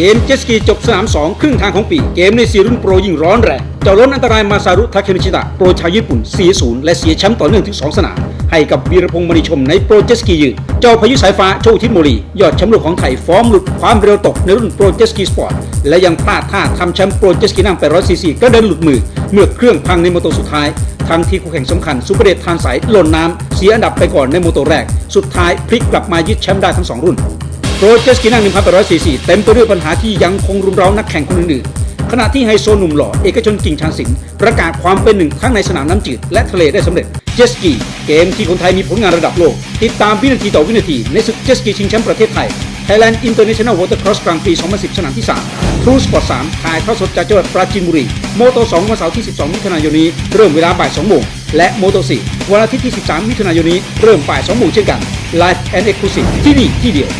เกมเจสกีจบสนาม 2 ครึ่งทางของปี เกมในซีรุ่นโปรยิ่งร้อนแรงเจ้าล้นอันตรายมาซารุทาเคมิชิตะโปรชาวญี่ปุ่น 4-0 และเสียแชมป์ต่อเนื่องถึง 2 สนาม ให้กับวีรพงษ์มณีชมในโปรเจสกียืน เจ้าพายุสายฟ้าโชคทิศโมลี ยอดแชมป์โลกของไทยฟอร์มหลุดความเร็วตกในรุ่นโปรเจสกีสปอร์ต และยังพลาดท่าทำแชมป์โปรเจสกีนั่ง800ซีซีก็เดินหลุดมือ เมื่อเครื่องพังในโมโตสุดท้ายทั้งที่คู่แข่งสำคัญซุปเปอร์เดชทานสายหล่นน้ำเสียอันดับไปก่อนในโมโตแรก สุดท้ายพลิกกลับมายึดแชมป์ได้ทั้งสองรุ่น โรเจอร์สกีนั่ง1,844 เต็มไปด้วยปัญหาที่ยังคงรุมเร้านักแข่งคนอื่นๆขณะที่ไฮโซหนุ่มหล่อเอกชนกิ่งชานสินประกาศความเป็นหนึ่งทั้งในสนามน้ำจืดและทะเลได้สำเร็จเจสกีเกมที่คนไทยมีผลงานระดับโลก ติดตามวินาทีต่อวินาทีในศึกเจสกีชิงแชมป์ประเทศไทย Thailand International Watercross Grand Prix 2010 สนามที่ 3 True Sport 3 ถ่ายทอดสดจากจังหวัดปราจีนบุรี โมโต 2 วันเสาร์ที่ 12 มิถุนายนนี้ เริ่มเวลาบ่าย 2 โมง และโมโต 4 วันอาทิตย์ที่ 13 มิถุนายนนี้ เริ่มบ่าย 2 โมงเช่นกัน Live and Exclusive ที่นี่ที่เดียว